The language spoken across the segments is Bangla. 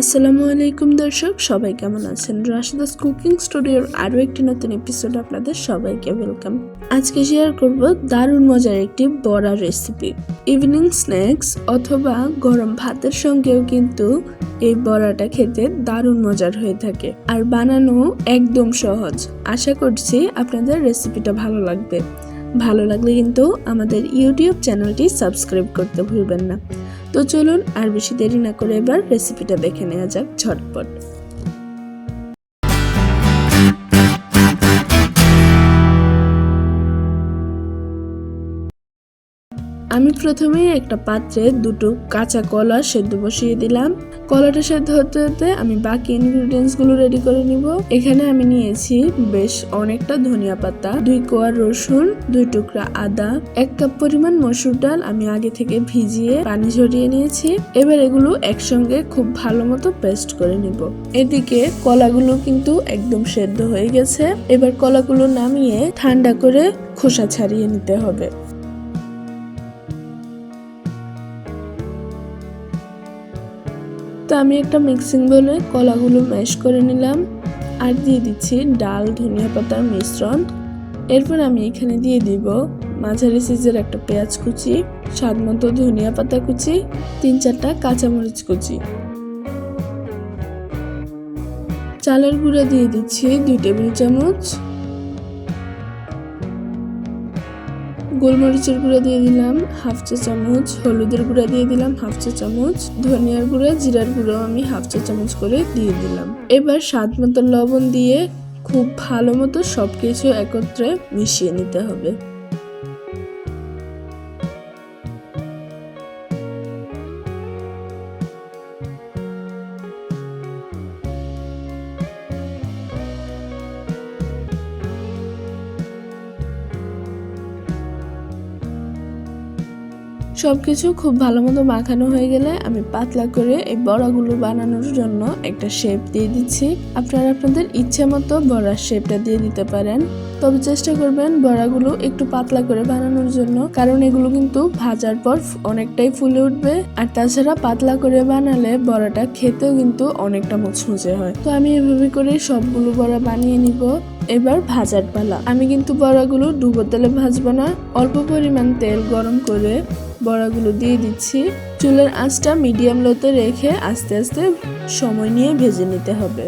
আসসালামু আলাইকুম দর্শক, সবাই কেমন আছেন? রাশিদাস কুকিং স্টুডিওর আরও একটি নতুন এপিসোড আপনাদের সবাইকে ওয়েলকাম আজকে শেয়ার করব দারুণ মজার একটি বড়া রেসিপি ইভিনিং স্ন্যাক্স অথবা গরম ভাতের সঙ্গেও কিন্তু এই বড়াটা খেতে দারুণ মজার হয়ে থাকে। আর বানানো একদম সহজ। আশা করছি আপনাদের রেসিপিটা ভালো লাগবে। ভালো লাগলে কিন্তু আমাদের ইউটিউব চ্যানেলটি সাবস্ক্রাইব করতে ভুলবেন না। তো চলুন আর বেশি দেরি না করে এবার রেসিপিটা দেখে নেওয়া যাক ঝটপট। আমি প্রথমে একটা পাত্রে দুটো কাঁচা কলা সেদ্ধ বসিয়ে দিলাম। কলাটা সেদ্ধ হতে হতে আমি বাকি ইনগ্রিডিয়েন্টসগুলো রেডি করে নিব। এখানে আমি নিয়েছি বেশ অনেকটা ধনিয়া পাতা, দুই কোয়া রসুন, দুই টুকরা আদা, এক কাপ পরিমাণ মসুর ডাল আমি আগে থেকে ভিজিয়ে পানি ঝরিয়ে নিয়েছি। এবার এগুলো একসঙ্গে খুব ভালো মতো পেস্ট করে নিব। এদিকে কলাগুলো কিন্তু একদম সেদ্ধ হয়ে গেছে। এবার কলাগুলো নামিয়ে ঠান্ডা করে খোসা ছাড়িয়ে নিতে হবে। তো আমি একটা মিক্সিং বলে কলাগুলো ম্যাশ করে নিলাম। আর দিয়ে দিচ্ছি ডাল, ধনিয়া পাতার মিশ্রণ। এরপর আমি এখানে দিয়ে দিব মাঝারি সাইজের একটা পেঁয়াজ কুচি, স্বাদ মতো ধনিয়া পাতা কুচি, তিন চারটা কাঁচামরিচ কুচি। চালের গুঁড়া দিয়ে দিচ্ছি দুই টেবিল চামচ। গোলমরিচের গুঁড়া দিয়ে দিলাম হাফ চা চামচ, হলুদের গুঁড়া দিয়ে দিলাম হাফ চা চামচ, ধনিয়ার গুঁড়া, জিরার গুঁড়াও আমি হাফ চা চামচ করে দিয়ে দিলাম। এবার স্বাদ মতো লবণ দিয়ে খুব ভালো মতো সব কিছু একত্রে মিশিয়ে নিতে হবে। সবকিছু খুব ভালো মতো মাখানো হয়ে গেলে আমি পাতলা করে এই বড়াগুলো বানানোর জন্য একটা শেপ দিয়ে দিচ্ছি। আপনারা আপনাদের ইচ্ছে মতো বড়ার শেপটা দিয়ে দিতে পারেন। তবে চেষ্টা করবেন বড়াগুলো একটু পাতলা করে বানানোর জন্য, কারণ এগুলো কিন্তু ভাজার পর অনেকটাই ফুলে উঠবে। আর তাছাড়া পাতলা করে বানালে বড়াটা খেতেও কিন্তু অনেকটা মুচমুচে হয়। তো আমি এভাবে করে সবগুলো বড়া বানিয়ে নিব। এবার ভাজার পালা। আমি কিন্তু বড়াগুলো ডুবো তেলে ভাজবো না। অল্প পরিমাণ তেল গরম করে বড়াগুলো দিয়ে দিচ্ছি। চুলের আঁচটা মিডিয়াম লোতে রেখে আস্তে আস্তে সময় নিয়ে ভেজে নিতে হবে।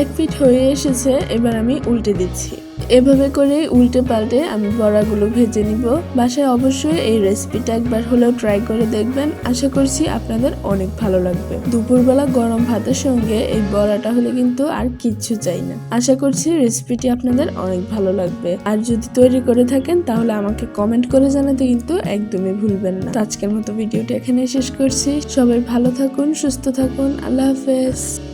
এক ফিট হয়ে এসেছে, এবার আমি উল্টে দিচ্ছি। এভাবে করে উল্টে পাল্টে আমি বড়াগুলো ভেজে নিব। বাসায় অবশ্যই এই রেসিপিটা একবার হলেও ট্রাই করে দেখবেন। আশা করছি আপনাদের অনেক ভালো লাগবে। দুপুরবেলা গরম ভাতের সঙ্গে এই বড়াটা হলে কিন্তু আর কিচ্ছু চাই না। আশা করছি রেসিপিটি আপনাদের অনেক ভালো লাগবে। আর যদি তৈরি করে থাকেন তাহলে আমাকে কমেন্ট করে জানাতে কিন্তু একদমই ভুলবেন না। আজকের মতো ভিডিওটি এখানে শেষ করছি। সবাই ভালো থাকুন, সুস্থ থাকুন। আল্লাহ হাফেজ।